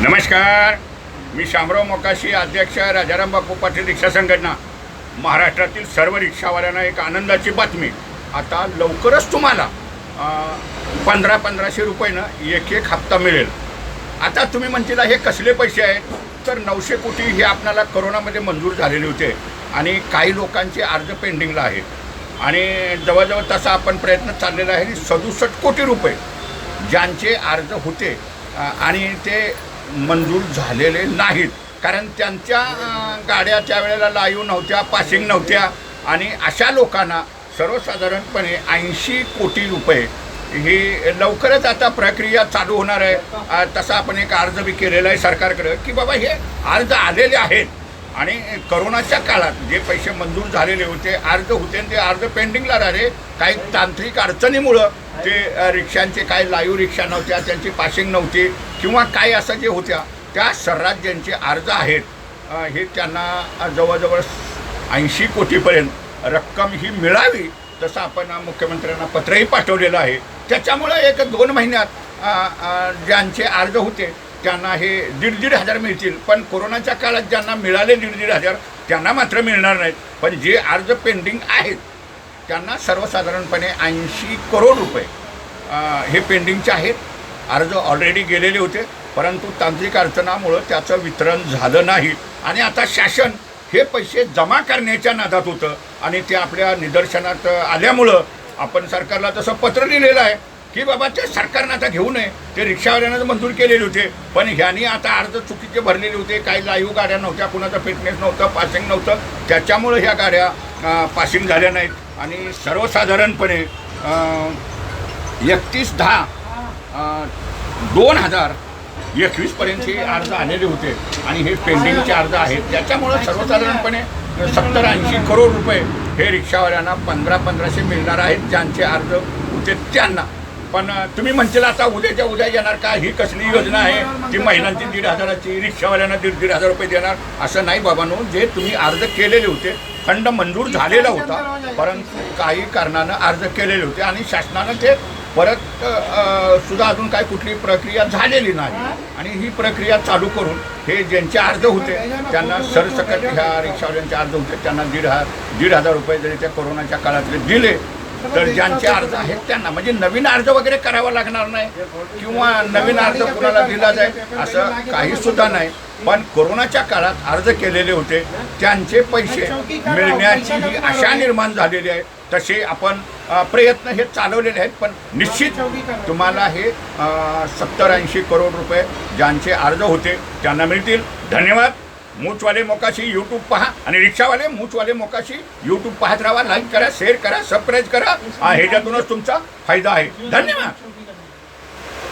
नमस्कार. मी शामराव मोकाशी अध्यक्ष राजाराम बापू पाटील रिक्षा संघटना. महाराष्ट्रातील सर्व रिक्षावाल्यांना एक आनंदाची बातमी. आता लवकरच तुम्हाला पंधरा पंधराशे रुपयानं एक एक हप्ता मिळेल. आता तुम्ही म्हणतील हे कसले पैसे आहेत? तर नऊशे कोटी हे आपल्याला करोनामध्ये मंजूर झालेले होते. आणि काही लोकांचे अर्ज पेंडिंगला आहेत. आणि जवळजवळ तसा आपण प्रयत्न चाललेला आहे सदुसष्ट कोटी रुपये. ज्यांचे अर्ज होते आणि ते मंजूर झालेले नाहीत. कारण त्यांच्या गाड्या गाड्या त्यावेळेला लाईव्ह नव्हत्या पासिंग नव्हत्या. आणि अशा लोकांना सर्वसाधारणपणे ऐंशी कोटी रुपये ही लवकरच आता प्रक्रिया चालू होणार आहे. तसा आपण एक अर्ज बी केलेला आहे सरकारकडं की बाबा हे अर्ज आलेले आहेत. आणि करोनाच्या काळात जे पैसे मंजूर झालेले होते अर्ज होते आणि ते अर्ज पेंडिंगला राहिले काही तांत्रिक अडचणीमुळं ते रिक्षांचे काही लाईव्ह रिक्षा नव्हत्या त्यांची पासिंग नव्हती किंवा काय असं जे होत्या त्या सर्रात ज्यांचे अर्ज आहेत. हे त्यांना जवळजवळ ऐंशी कोटीपर्यंत रक्कम ही मिळावी तसं आपण मुख्यमंत्र्यांना पत्रही पाठवलेलं आहे. त्याच्यामुळं एक दोन महिन्यात ज्यांचे अर्ज होते त्यांना हे दीड दीड हजार मिळतील. पण कोरोनाच्या काळात ज्यांना मिळाले दीड दीड हजार त्यांना मात्र मिळणार नाहीत. पण जे अर्ज पेंडिंग आहेत त्यांना सर्वसाधारणपणे ऐंशी करोड रुपये हे पेंडिंगचे आहेत. अर्ज ऑलरेडी गेलेले होते परंतु तांत्रिक अडचणामुळं त्याचं वितरण झालं नाही. आणि आता शासन हे पैसे जमा करण्याच्या नादात होतं आणि ते आपल्या निदर्शनात आल्यामुळं आपण सरकारला तसं पत्र लिहिलेलं आहे की बाबा ते सरकारनं आता घेऊ नये. ते रिक्षावाल्यांना मंजूर केलेले होते पण ह्यांनी आता अर्ज चुकीचे भरलेले होते. काही लाईव्ह गाड्या नव्हत्या कुणाचं फिटनेस नव्हतं पासिंग नव्हतं. त्याच्यामुळं ह्या गाड्या पासिंग झाल्या नाहीत. आणि सर्वसाधारणपणे एकतीस दहा दोन हजार एकवीसपर्यंतचे अर्ज आलेले होते. आणि हे पेंडिंगचे अर्ज आहेत. त्याच्यामुळं सर्वसाधारणपणे सत्तर ऐंशी करोड रुपये हे रिक्षावाल्यांना पंधरा पंधराशे मिळणार आहेत ज्यांचे अर्ज होते त्यांना. पण तुम्ही म्हणतील आता उद्याच्या उद्या येणार का ही कसली योजना आहे? ती महिलांची दीड हजाराची रिक्षावाल्यांना दीड दीड हजार रुपये देणार? असं नाही बाबांनो. जे तुम्ही अर्ज केलेले होते फंड मंजूर झालेला होता परंतु काही कारणानं अर्ज केलेले होते आणि शासनानं ते परत सुद्धा अजून काही कुठली प्रक्रिया झालेली नाही. आणि ही प्रक्रिया चालू करून हे ज्यांचे अर्ज होते त्यांना सरसकट ह्या रिक्षावाल्यांचे अर्ज होते त्यांना दीड हा दीड हजार रुपये जरी त्या कोरोनाच्या काळातले दिले तर ज्यांचे अर्ज आहेत त्यांना म्हणजे नवीन अर्ज वगैरे करावा लागणार नाही किंवा नवीन अर्ज कुणाला दिला जाईल असं काही सुद्धा नाही. पण कोरोनाच्या काळात अर्ज केलेले होते त्यांचे पैसे मिळण्याची ही आशा निर्माण झालेली आहे. तसे आपण प्रयत्न हे चालवलेले आहेत पण निश्चित तुम्हाला हे सत्तर ऐंशी करोड रुपये ज्यांचे अर्ज होते त्यांना मिळतील. धन्यवाद. मूचवाले मोकाशी यूट्यूब पहा आणि रिक्षावाले मूचवाले मोकाशी यूट्यूब पाहत राहा लाईक करा शेअर करा सबस्क्राईब करा. हा, ह्याच्यातूनच तुमचा फायदा आहे. धन्यवाद.